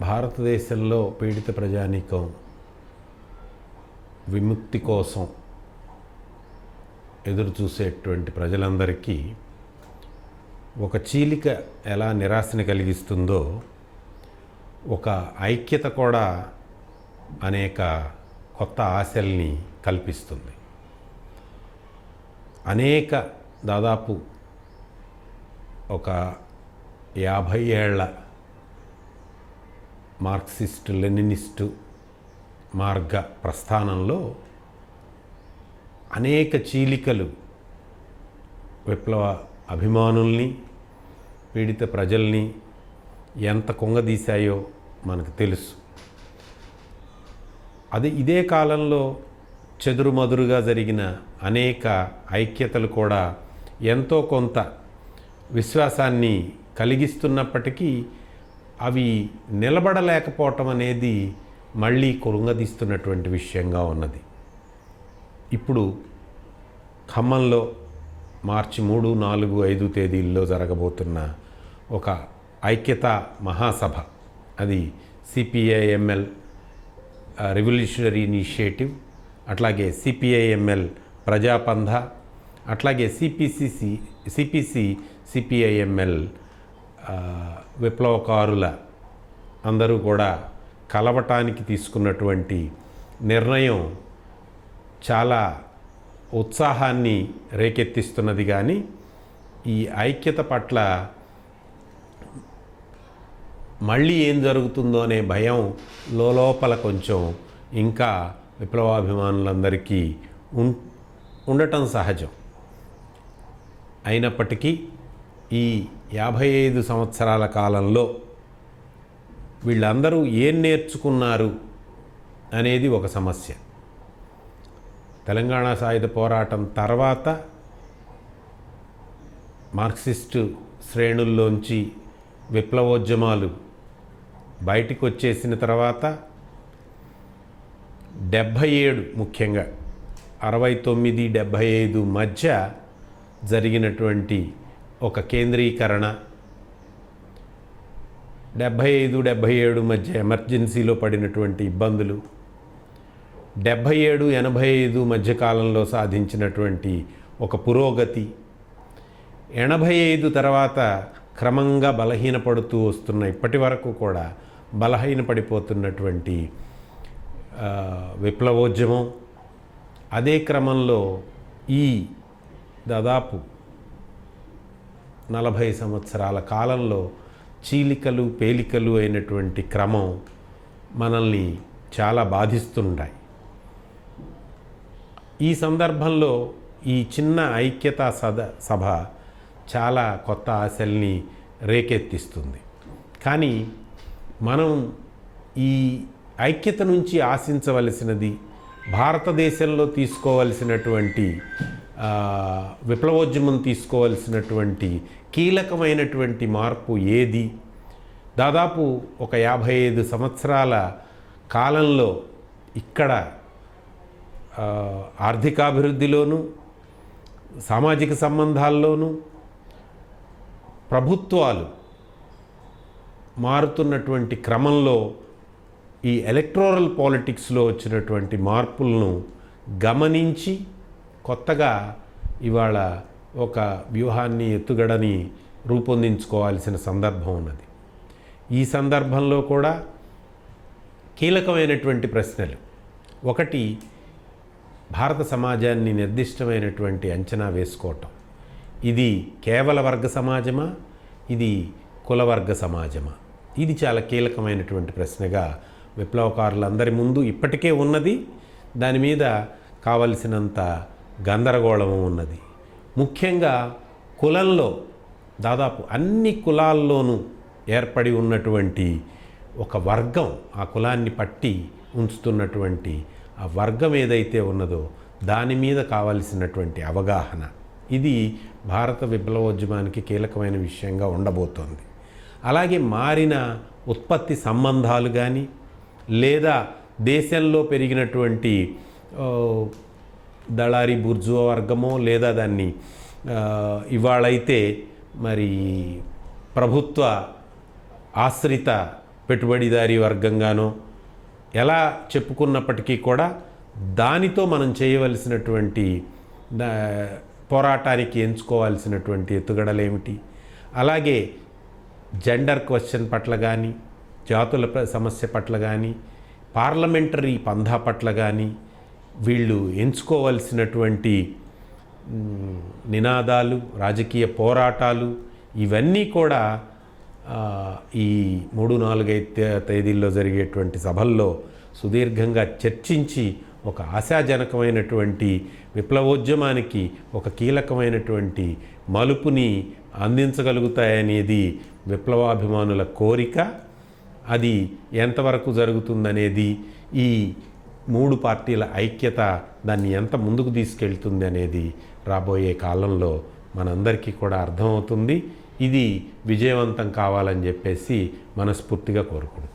భారతదేశంలో పీడిత ప్రజానీకం విముక్తి కోసం ఎదురు చూసేటువంటి ప్రజలందరికీ ఒక చీలిక ఎలా నిరాశని కలిగిస్తుందో ఒక ఐక్యత కూడా అనేక కొత్త ఆశల్ని కల్పిస్తుంది. అనేక దాదాపు ఒక యాభై ఏళ్ళ మార్క్సిస్టు లెనినిస్టు మార్గ ప్రస్థానంలో అనేక చీలికలు విప్లవ అభిమానుల్ని పీడిత ప్రజల్ని ఎంత కుంగదీశాయో మనకు తెలుసు. అది ఇదే కాలంలో చెదురుమదురుగా జరిగిన అనేక ఐక్యతలు కూడా ఎంతో కొంత విశ్వాసాన్ని కలిగిస్తున్నప్పటికీ అవి నిలబడలేకపోవటం అనేది మళ్ళీ కృంగదీస్తున్నటువంటి విషయంగా ఉన్నది. ఇప్పుడు ఖమ్మంలో మార్చి మూడు నాలుగు ఐదు తేదీల్లో జరగబోతున్న ఒక ఐక్యతా మహాసభ అది సిపిఐఎంఎల్ రెవల్యూషనరీ ఇనిషియేటివ్ అట్లాగే సిపిఐఎంఎల్ ప్రజాపంధ అట్లాగే సిపిసిసి సిపిసి సిపిఐఎంఎల్ విప్లవకారుల అందరూ కూడా కలవటానికి తీసుకున్నటువంటి నిర్ణయం చాలా ఉత్సాహాన్ని రేకెత్తిస్తున్నది కానీ ఈ ఐక్యత పట్ల మళ్ళీ ఏం జరుగుతుందో అనే భయం లోపల కొంచెం ఇంకా విప్లవాభిమానులందరికీ ఉం ఉండటం సహజం. అయినప్పటికీ ఈ యాభై ఐదు సంవత్సరాల కాలంలో వీళ్ళందరూ ఏం నేర్చుకున్నారు అనేది ఒక సమస్య. తెలంగాణ సాయుధ పోరాటం తర్వాత మార్క్సిస్టు శ్రేణుల్లోంచి విప్లవోద్యమాలు బయటికి వచ్చేసిన తర్వాత డెబ్భై ఏడు ముఖ్యంగా అరవై తొమ్మిది డెబ్భై ఐదు మధ్య జరిగినటువంటి ఒక కేంద్రీకరణ. డెబ్భై ఐదు డెబ్భై ఏడు మధ్య ఎమర్జెన్సీలో పడినటువంటి ఇబ్బందులు. డెబ్భై ఏడు ఎనభై ఐదు మధ్యకాలంలో సాధించినటువంటి ఒక పురోగతి. ఎనభై ఐదు తర్వాత క్రమంగా బలహీనపడుతూ వస్తున్న ఇప్పటి వరకు కూడా బలహీనపడిపోతున్నటువంటి విప్లవోద్యమం. అదే క్రమంలో ఈ దాదాపు నలభై సంవత్సరాల కాలంలో చీలికలు పేలికలు అయినటువంటి క్రమం మనల్ని చాలా బాధిస్తుంటాయి. ఈ సందర్భంలో ఈ చిన్న ఐక్యతా సద సభ చాలా కొత్త ఆశల్ని రేకెత్తిస్తుంది. కానీ మనం ఈ ఐక్యత నుంచి ఆశించవలసినది భారతదేశంలో తీసుకోవలసినటువంటి విప్లవోద్యమం తీసుకోవాల్సినటువంటి కీలకమైనటువంటి మార్పు ఏది? దాదాపు ఒక యాభై ఐదు సంవత్సరాల కాలంలో ఇక్కడ ఆర్థికాభివృద్ధిలోను ఆర్థికాభివృద్ధిలోనూ సామాజిక సంబంధాల్లోనూ ప్రభుత్వాలు మారుతున్నటువంటి క్రమంలో ఈ ఎలక్ట్రోరల్ పాలిటిక్స్లో వచ్చినటువంటి మార్పులను గమనించి కొత్తగా ఇవాళ ఒక వ్యూహాన్ని ఎత్తుగడని రూపొందించుకోవాల్సిన సందర్భం ఉన్నది. ఈ సందర్భంలో కూడా కీలకమైనటువంటి ప్రశ్నలు. ఒకటి భారత సమాజాన్ని నిర్దిష్టమైనటువంటి అంచనా వేసుకోవటం. ఇది కేవల వర్గ సమాజమా? ఇది కులవర్గ సమాజమా? ఇది చాలా కీలకమైనటువంటి ప్రశ్నగా విప్లవకారులందరి ముందు ఇప్పటికే ఉన్నది. దాని మీద కావలసినంత గందరగోళము ఉన్నది. ముఖ్యంగా కులంలో దాదాపు అన్ని కులాల్లోనూ ఏర్పడి ఉన్నటువంటి ఒక వర్గం ఆ కులాన్ని పట్టి ఉంచుతున్నటువంటి ఆ వర్గం ఏదైతే ఉన్నదో దాని మీద కావలసినటువంటి అవగాహన. ఇది భారత విప్లవోద్యమానికి కీలకమైన విషయంగా ఉండబోతోంది. అలాగే మారిన ఉత్పత్తి సంబంధాలు కానీ లేదా దేశంలో పెరిగినటువంటి దళారీ బుర్జువా వర్గమో లేదా దాన్ని ఇవాళైతే మరి ప్రభుత్వ ఆశ్రిత పెట్టుబడిదారీ వర్గంగానో ఎలా చెప్పుకున్నప్పటికీ కూడా దానితో మనం చేయవలసినటువంటి పోరాటానికి ఎంచుకోవాల్సినటువంటి ఎత్తుగడలేమిటి. అలాగే జెండర్ క్వశ్చన్ పట్ల కానీ జాతుల సమస్య పట్ల కానీ పార్లమెంటరీ పంధా పట్ల కానీ వీళ్ళు ఎంచుకోవలసినటువంటి నినాదాలు రాజకీయ పోరాటాలు ఇవన్నీ కూడా ఈ మూడు నాలుగైదు తే- తేదీల్లో జరిగేటువంటి సభల్లో సుదీర్ఘంగా చర్చించి ఒక ఆశాజనకమైనటువంటి విప్లవోద్యమానికి ఒక కీలకమైనటువంటి మలుపుని అందించగలుగుతాయనేది విప్లవాభిమానుల కోరిక. అది ఎంతవరకు జరుగుతుందనేది ఈ మూడు పార్టీల ఐక్యత దాన్ని ఎంత ముందుకు తీసుకెళ్తుంది అనేది రాబోయే కాలంలో మనందరికీ కూడా అర్థమవుతుంది. ఇది విజయవంతం కావాలని చెప్పేసి మనస్ఫూర్తిగా కోరుకుంటున్నాను